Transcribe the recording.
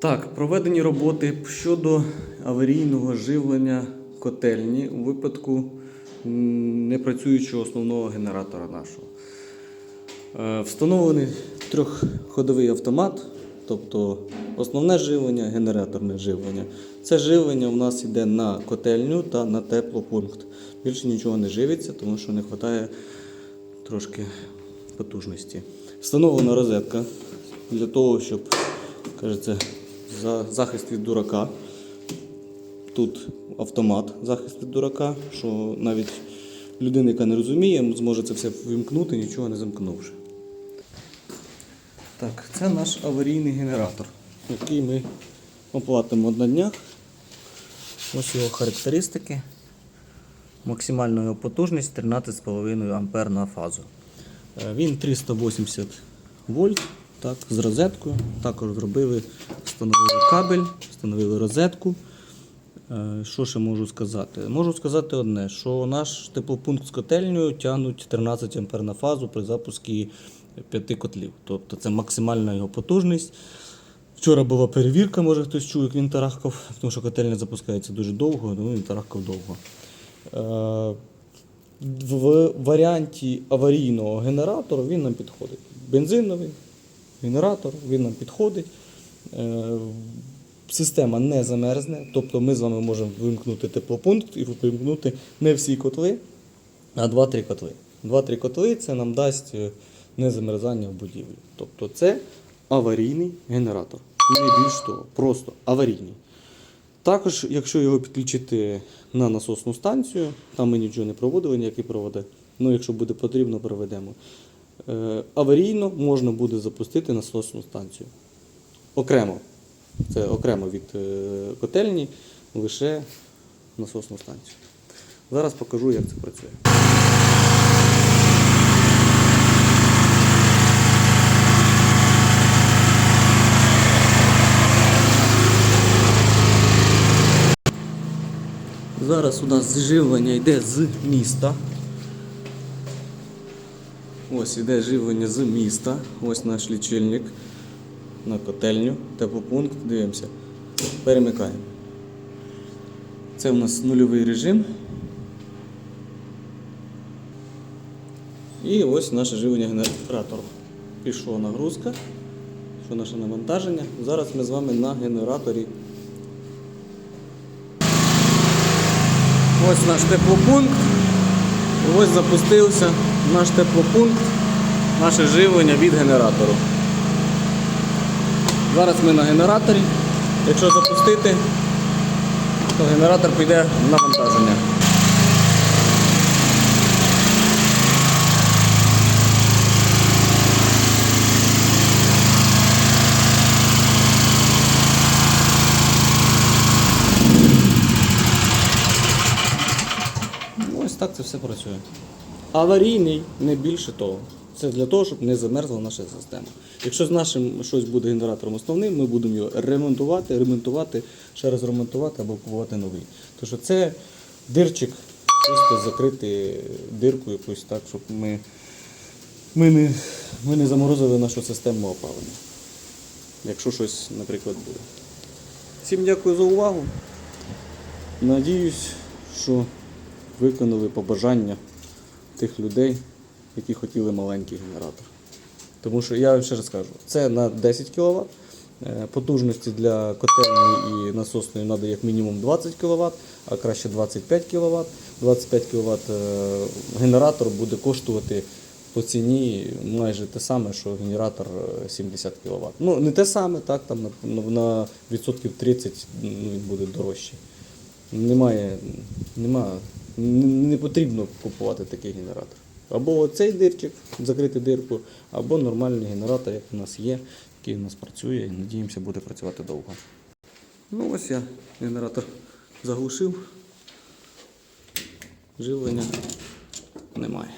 Так, проведені роботи щодо аварійного живлення котельні у випадку непрацюючого основного генератора нашого. Е, Встановлений трьохходовий автомат, тобто основне живлення, генераторне живлення. Це живлення у нас йде на котельню та на теплопункт. Більше нічого не живиться, тому що не вистачає трошки потужності. Встановлена розетка для того, щоб кажеться, за захист від дурака. Тут автомат захист від дурака, що навіть людина, яка не розуміє, зможе це все вимкнути, нічого не замкнувши. Так, це наш аварійний генератор, який ми оплатимо на днях. Ось його характеристики. Максимальна його потужність 13,5 А на фазу. Е, Він 380 вольт так, з розеткою. Також зробили, встановили кабель, встановили розетку. Е, Що ще можу сказати? Можу сказати одне, що наш теплопункт з котельнею тягнуть 13 А на фазу при запуску 5 котлів. Тобто це максимальна його потужність. Вчора була перевірка, може хтось чує, як він тарахкав, тому що котельня запускається дуже довго, тому він тарахкав довго. Е, В варіанті аварійного генератора він нам підходить. Бензиновий генератор, він нам підходить. Е, Система не замерзне, тобто ми з вами можемо вимкнути теплопункт і вимкнути не всі котли, а 2-3 котли. 2-3 котли це нам дасть е, незамерзання в будівлі. Тобто це аварійний генератор. Не більш того, просто аварійний. Також, якщо його підключити на насосну станцію, там ми нічого не проводили, ніякі проводи. Ну, якщо буде потрібно, проведемо. Е, аварійно можна буде запустити насосну станцію. Окремо. Це окремо від е, котельні, лише насосну станцію. Зараз покажу, як це працює. Зараз у нас живлення йде з міста. Ось іде живлення з міста. Ось наш лічильник на котельню, теплопункт. Дивимося. Перемикаємо. Це у нас нульовий режим. І ось наше живлення генератора. Пішла нагрузка. Що наше навантаження. Зараз ми з вами на генераторі. Ось наш теплопункт. Ось запустився наш теплопункт, наше живлення від генератору. Зараз ми на генераторі. Якщо запустити, то генератор піде в навантаження. Ну, Ось так це все працює. Аварійний, не більше того. Це для того, щоб не замерзла наша система. Якщо з нашим щось буде генератором основним, ми будемо його ремонтувати, ремонтувати, ще раз ремонтувати або купувати новий. Тому що це дирчик, просто закрити дирку якусь так, щоб ми, ми, не, ми не заморозили нашу систему опалення. Якщо щось, наприклад, буде. Всім дякую за увагу. Надіюсь, що виконали побажання тих людей, які хотіли маленький генератор. Тому що я вам ще раз кажу, це на 10 кВт. Потужності для котельні і насосної треба як мінімум 20 кВт, а краще 25 кВт. 25 кВт генератор буде коштувати по ціні майже те саме, що генератор е, 70 кВт. Ну, не те саме, так, там на, відсотків 30 ну, він буде дорожчий. Немає, нема, не потрібно купувати такий генератор. Або цей дирчик, закрити дирку, або нормальний генератор, як у нас є, який у нас працює і надіємося буде працювати довго. Ну ось я генератор заглушив. Живлення немає.